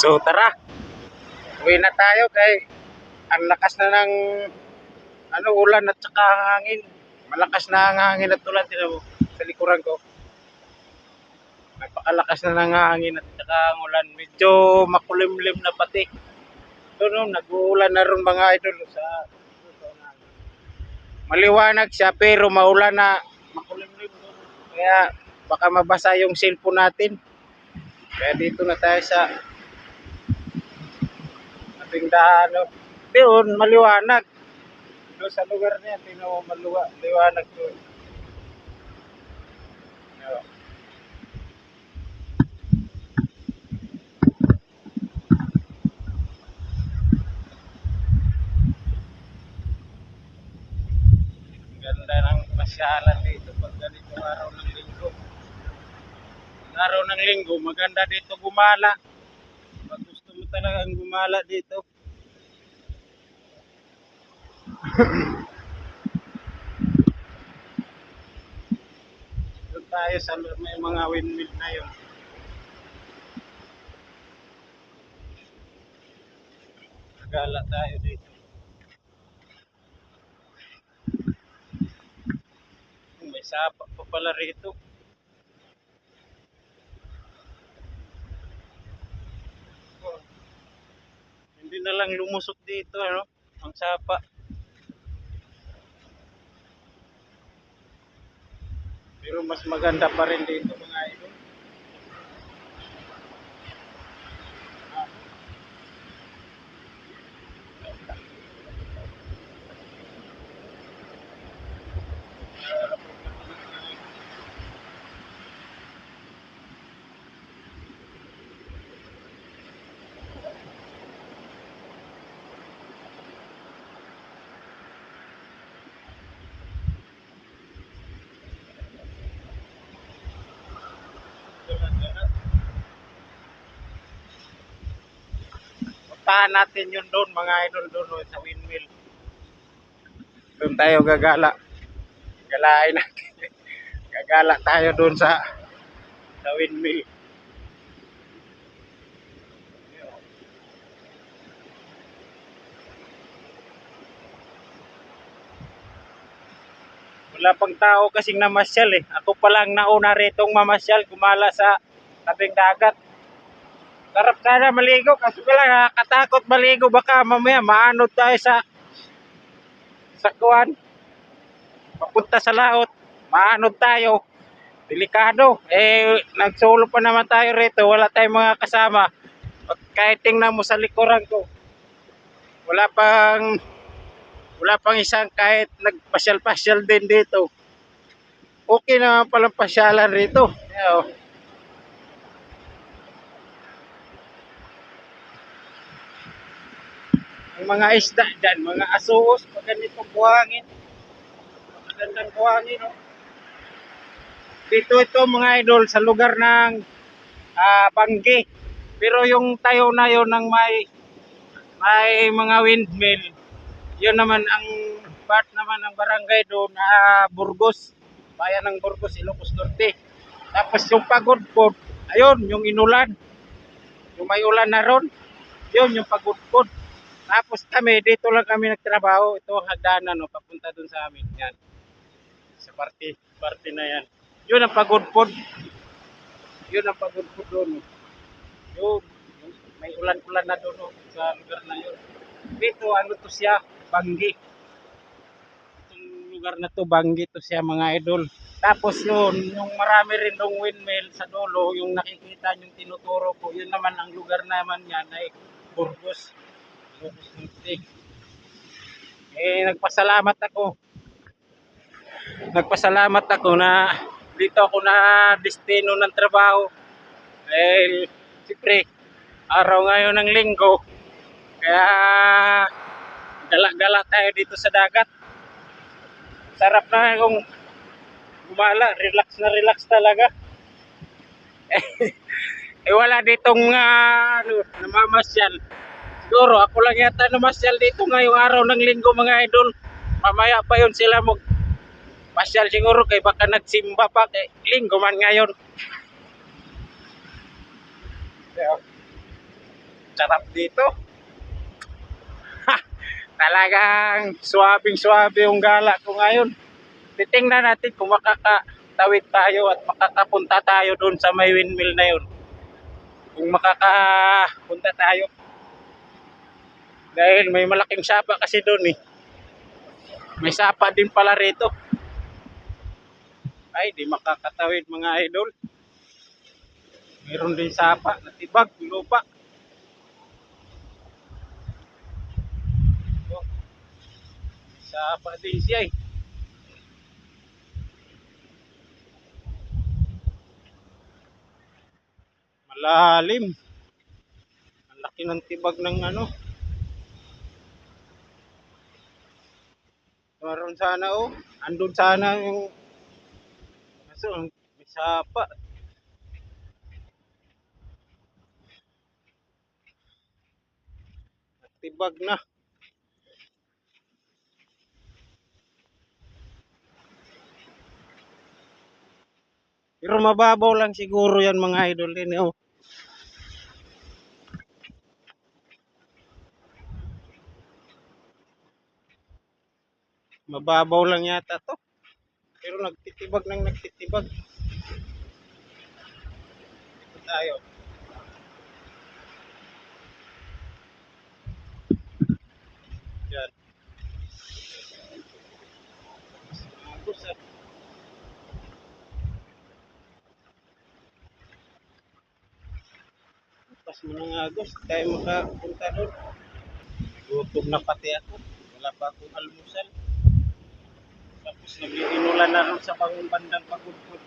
So tara. Uwi na tayo kay ang lakas na ng ano ulan at saka hangin. Malakas na ang hangin at ulan mo sa likuran ko. Napakalakas na ng hangin at saka ang ulan. Medyo makulimlim na pati. Ito no, nag-uulan na ron mga idol sa Maliwanag siya pero maulan na makulimlim doon. Kaya baka mabasa yung cellphone natin. Kaya dito na tayo sa ating daan. Doon, maliwanag. Doon sa lugar niya, mo maluwa, maliwanag doon. Yo. Ganda ng pasyalan dito pag ganito araw ng linggo. Araw ng linggo, maganda dito gumala. Talagang gumala dito. Doon tayo sa may mga windmill na yun. Gala tayo dito. May sapa pa pala rito. Na lang lumusot dito, ano? Ang sapa. Pero mas maganda pa rin dito mga idol. Puntahan natin yun doon mga idol doon sa windmill. Doon tayo gagala. Galain natin. gagala tayo doon sa sa windmill. Wala pang tao kasing namasyal eh. Ako pa lang nauna ritong mamasyal, gumala sa tabing dagat. Sarap sana maligo kasi wala nakakatakot maligo baka mamaya maanod tayo sa sa kuwan. Papunta sa laot, maanod tayo. Delikado. Eh, nagsolo pa naman tayo rito. Wala tayong mga kasama. Kahit tingnan mo sa likuran ko, wala pang wala pang isang kahit nagpasyal-pasyal din dito. Okay naman palang pasyalan rito. Yeah, oh. Ang mga isda dyan, mga asuos, pag ganitong buhangin. Magandang buhangin, no? Dito ito mga idol sa lugar ng ah, Banggi. Pero yung tayo na yon ng may may mga windmill, yun naman ang part naman ng barangay doon na Burgos, bayan ng Burgos, Ilocos Norte. Tapos yung pagod po, ayun, yung inulan, yung may ulan na ron, yun yung pagod po. Tapos kami, dito lang kami nagtrabaho. Ito ang hagdanan, no, papunta dun sa amin. Yan. Sa party, party na yan. Yun ang pagod po. Yun ang pagod po doon. Yung May ulan-ulan na doon no, sa lugar na yun. Dito, ano to siya? Banggi. Itong lugar na to, Banggi to siya mga idol. Tapos yun, yung marami rin dong windmill sa dulo, yung nakikita yung tinuturo ko, yun naman ang lugar naman yan ay Burgos. Burgos Norte. Eh, nagpasalamat ako. Nagpasalamat ako na dito ako na destino ng trabaho. Eh, siyempre, araw ngayon ng linggo. Kaya, gala-gala tayo dito sa dagat. Sarap na yung gumala. Relax na relax talaga. eh wala ditong uh, ano, namamasyal. Siguro ako lang yata namasyal dito ngayong araw ng linggo mga idol. Mamaya pa yun sila mag pasyal siguro kay baka nagsimba pa kay linggo man ngayon. Sarap dito. Talagang swabing-swabe yung gala ko ngayon. Titingnan natin kung makakatawid tayo at makakapunta tayo doon sa may windmill na yun. Kung makakapunta tayo. Dahil may malaking sapa kasi doon eh. May sapa din pala rito. Ay, di makakatawid mga idol. Meron din sapa, natibag, lupa. Sapa din siya eh. Malalim. Ang laki ng tibag ng ano. Meron sana oh. Andun sana yung Kaso, may sapa. Tibag na. Pero mababaw lang siguro yan mga idol din. Oh. Mababaw lang yata to. Pero nagtitibag ng nagtitibag. Ito tayo. Yan. Agos ah. Bukas mo ng agos. Tayo makapunta doon. Gutom na pati ako. Wala pa akong almusal. Tapos nagiinulan na rin sa bangon bandang pagudpod.